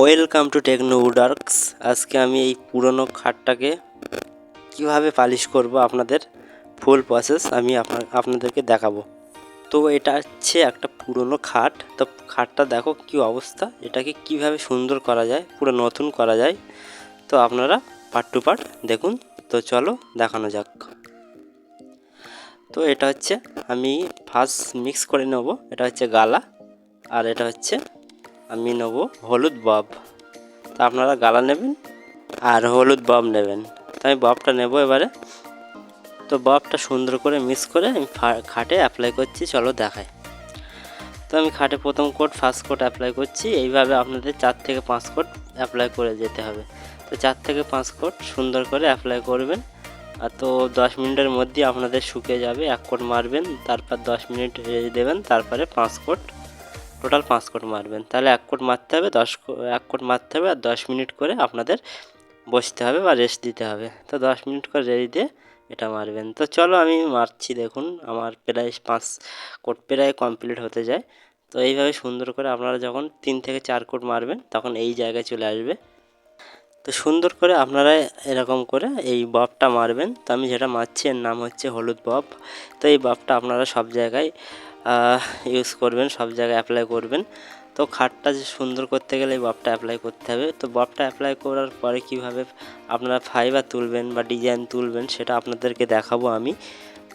Welcome to techno উডার্কস আজকে আমি এই পুরনো খাটটাকে কীভাবে পালিশ করব আপনাদের ফুল প্রসেস আমি আপনাদেরকে দেখাবো। তো এটা হচ্ছে একটা পুরনো খাট। তো খাটটা দেখো কি অবস্থা। এটাকে কীভাবে সুন্দর করা যায়, পুরো নতুন করা যায়। তো আপনারা পার্ট টু পার্ট দেখুন। তো চলো দেখানো যাক। তো এটা হচ্ছে আমি ফার্স্ট মিক্স করে নেব। এটা হচ্ছে গালা। আর এটা হচ্ছে আমি নেব হলুদ বব। তা আপনারা গালা নেবেন আর হলুদ বব নেবেন। তো আমি ববটা নেব এবারে। তো ববটা সুন্দর করে মিক্স করে আমি খাটে অ্যাপ্লাই করছি, চলো দেখাই। তো আমি খাটে প্রথম কোট ফার্স্ট কোট অ্যাপ্লাই করছি। এইভাবে আপনাদের চার থেকে পাঁচ কোট অ্যাপ্লাই করে যেতে হবে। তো চার থেকে পাঁচ কোট সুন্দর করে অ্যাপ্লাই করবেন। আর তো দশ মিনিটের মধ্যে আপনাদের শুকিয়ে যাবে। এক কোট মারবেন, তারপর দশ মিনিট রেখে দেবেন, তারপরে পাঁচ কোট টোটাল পাঁচ কোট মারবেন। তাহলে এক কোট মারতে হবে, দশ এক কোট মারতে হবে আর দশ মিনিট করে আপনাদের বসতে হবে বা রেস্ট দিতে হবে। তো দশ মিনিট করে রেডি দিয়ে এটা মারবেন। তো চলো আমি মারছি দেখুন, আমার প্রায় পাঁচ কোট প্রায় কমপ্লিট হতে যায়। তো এইভাবে সুন্দর করে আপনারা যখন তিন থেকে চার কোট মারবেন, তখন এই জায়গায় চলে আসবে। তো সুন্দর করে আপনারা এরকম করে এই ববটা মারবেন। তো আমি যেটা মারছি, এর নাম হচ্ছে হলুদ বব তো এই ববটা আপনারা সব জায়গায় ইউজ করবেন, সব জায়গায় অ্যাপ্লাই করবেন। তো খাটটা যে সুন্দর করতে গেলে ববটা অ্যাপ্লাই করতে হবে। তো ববটা অ্যাপ্লাই করার পরে কীভাবে আপনারা ফাইবার তুলবেন বা ডিজাইন তুলবেন, সেটা আপনাদেরকে দেখাবো আমি।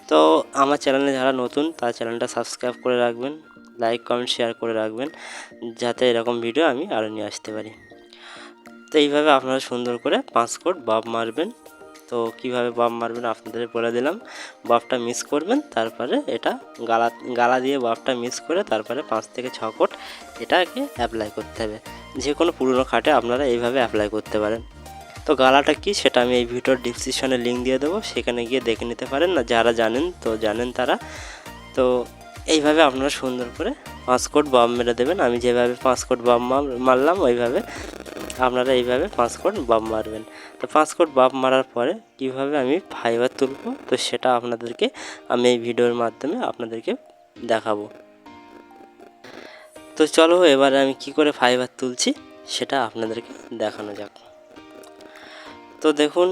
তো আমার চ্যানেলে যারা নতুন, তার চ্যানেলটা সাবস্ক্রাইব করে রাখবেন লাইক কমেন্ট শেয়ার করে রাখবেন, যাতে এরকম ভিডিও আমি আরও নিয়ে আসতে পারি। তো এইভাবে আপনারা সুন্দর করে পাঁচ কোট বাব মারবেন। তো কীভাবে বাব মারবেন আপনাদের বলে দিলাম। বাবটা মিস করবেন, তারপরে এটা গালা গালা দিয়ে বাফটা মিক্স করে তারপরে পাঁচ থেকে ছ কোট এটাকে অ্যাপ্লাই করতে হবে। যে কোনো পুরনো খাটে আপনারা এইভাবে অ্যাপ্লাই করতে পারেন। তো গালাটা কি সেটা আমি এই ভিডিওর ডিসক্রিপশনে লিঙ্ক দিয়ে দেবো, সেখানে গিয়ে দেখে নিতে পারেন। না, যারা জানেন তো জানেন তারা। তো এইভাবে আপনারা সুন্দর করে পাঁচ কোট বাম মেরে দেবেন। আমি যেভাবে পাঁচ কোট বাম মারলাম, ওইভাবে আপনারা এইভাবে পাঁচ কোট বাম মারবেন। তো পাঁচ কোট বাম মারার পরে কীভাবে আমি ফাইবার তুলবো? তো সেটা আপনাদেরকে আমি এই ভিডিওর মাধ্যমে আপনাদেরকে দেখাবো। তো চলো এবারে আমি কি করে ফাইবার তুলছি সেটা আপনাদেরকে দেখানো যাক। তো দেখুন,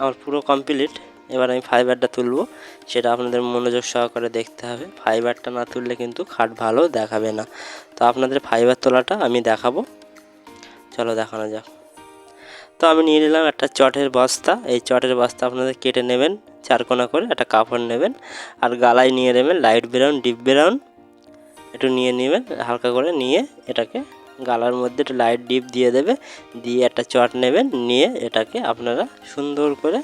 আমার পুরো কমপ্লিট এবার আমি ফাইবারটা তুলবো, সেটা আপনাদের মনোযোগ সহকারে দেখতে হবে। ফাইবারটা না তুললে কিন্তু খাট ভালো দেখাবে না। তো আপনাদের ফাইবার তোলাটা আমি দেখাবো। চলো দেখানো যাক। তো আমি নিয়ে নিলাম একটা চটের বস্তা। এই চটের বস্তা আপনাদের কেটে নেবেন, চারকোনা করে একটা কাপড় নেবেন, আর গালায় নিয়ে নেবেন লাইট ব্রাউন ডিপ ব্রাউন একটু নিয়ে নেবেন, হালকা করে নিয়ে এটাকে গালার মধ্যে একটু লাইট ডিপ দিয়ে দেবে, দিয়ে একটা চট নেবেন, নিয়ে এটাকে আপনারা সুন্দর করে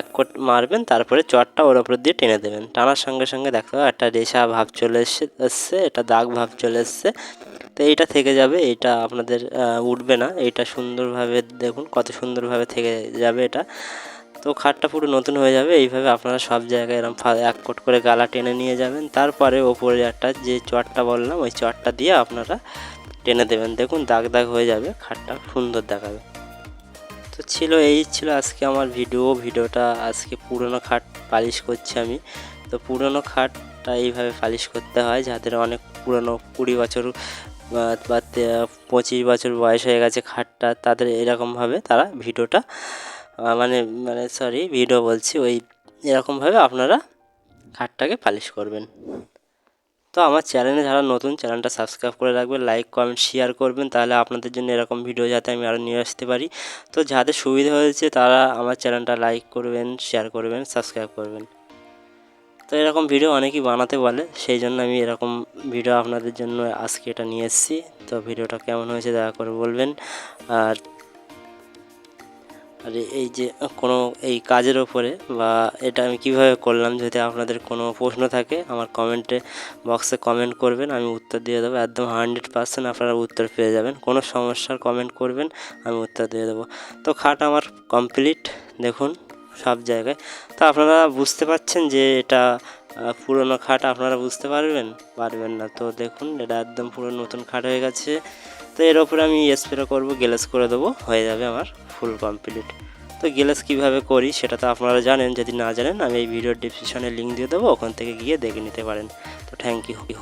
এক কোট মারবেন, তারপরে চটটা ওর ওপর দিয়ে টেনে দেবেন। টানার সঙ্গে সঙ্গে দেখতে পাবে একটা রেশা ভাব চলে এসছে এসছে এটা দাগ ভাব চলে এসছে। তো এইটা থেকে যাবে, এটা আপনাদের উঠবে না। এইটা সুন্দরভাবে দেখুন, কত সুন্দরভাবে থেকে যাবে এটা। তো খাটটা পুরো নতুন হয়ে যাবে, এইভাবে আপনারা সব জায়গায় এরকম এক কোট করে গালা টেনে নিয়ে যাবেন। তারপরে ওপরে একটা যে চটটা বললাম, ওই চটটা দিয়ে আপনারা টেনে দেবেন। দেখুন, দাগ দাগ হয়ে যাবে, খাটটা সুন্দর দেখাবে। তো ছিল এই ছিল আজকে আমার ভিডিও। ভিডিওটা আজকে পুরনো খাট পালিশ করছি আমি। তো পুরনো খাটটা এইভাবে পালিশ করতে হয়, যাদের অনেক পুরনো কুড়ি বছর বা- পঁচিশ বছর বয়স হয়ে গেছে খাটটা, তাদের এরকমভাবে তারা ভিডিওটা মানে মানে সরি ভিডিও বলছি, ওই এরকমভাবে আপনারা খাটটাকে পালিশ করবেন। তো আমার চ্যানেলে যারা নতুন, চ্যানেলটা সাবস্ক্রাইব করে রাখবেন লাইক কমেন্ট শেয়ার করবেন, তাহলে আপনাদের জন্য এরকম ভিডিও যাতে আমি আরও নিয়ে আসতে পারি। তো যাদের সুবিধা হয়েছে, তারা আমার চ্যানেলটা লাইক করবেন শেয়ার করবেন সাবস্ক্রাইব করবেন। তো এরকম ভিডিও অনেকেই বানাতে বলে, সেই জন্য আমি এরকম ভিডিও আপনাদের জন্য আজকে এটা নিয়ে এসেছি। তো ভিডিওটা কেমন হয়েছে দয়া করে বলবেন। আর আর এই যে কোনো এই কাজের ওপরে বা এটা আমি কীভাবে করলাম, যদি আপনাদের কোনো প্রশ্ন থাকে, আমার কমেন্টে বক্সে কমেন্ট করবেন, আমি উত্তর দিয়ে দেবো। একদম হান্ড্রেড পার্সেন্ট আপনারা উত্তর পেয়ে যাবেন। কোনো সমস্যার কমেন্ট করবেন, আমি উত্তর দিয়ে দেবো। তো খাট আমার কমপ্লিট দেখুন। সব জায়গায়। তো আপনারা বুঝতে পারছেন যে এটা পুরনো খাট আপনারা বুঝতে পারবেন? পারবেন না। তো দেখুন, এটা একদম পুরো নতুন খাট হয়ে গেছে। তো এর ওপরে আমি স্প্রে করব, গ্লেস করে দেবো। হয়ে যাবে আমার ফুল কমপ্লিট তো গ্লেস কীভাবে করি সেটা তো আপনারা জানেন। যদি না জানেন, আমি এই ভিডিওর ডিসক্রিপশনে লিঙ্ক দিয়ে দেবো। ওখান থেকে গিয়ে দেখে নিতে পারেন। তো থ্যাংক ইউ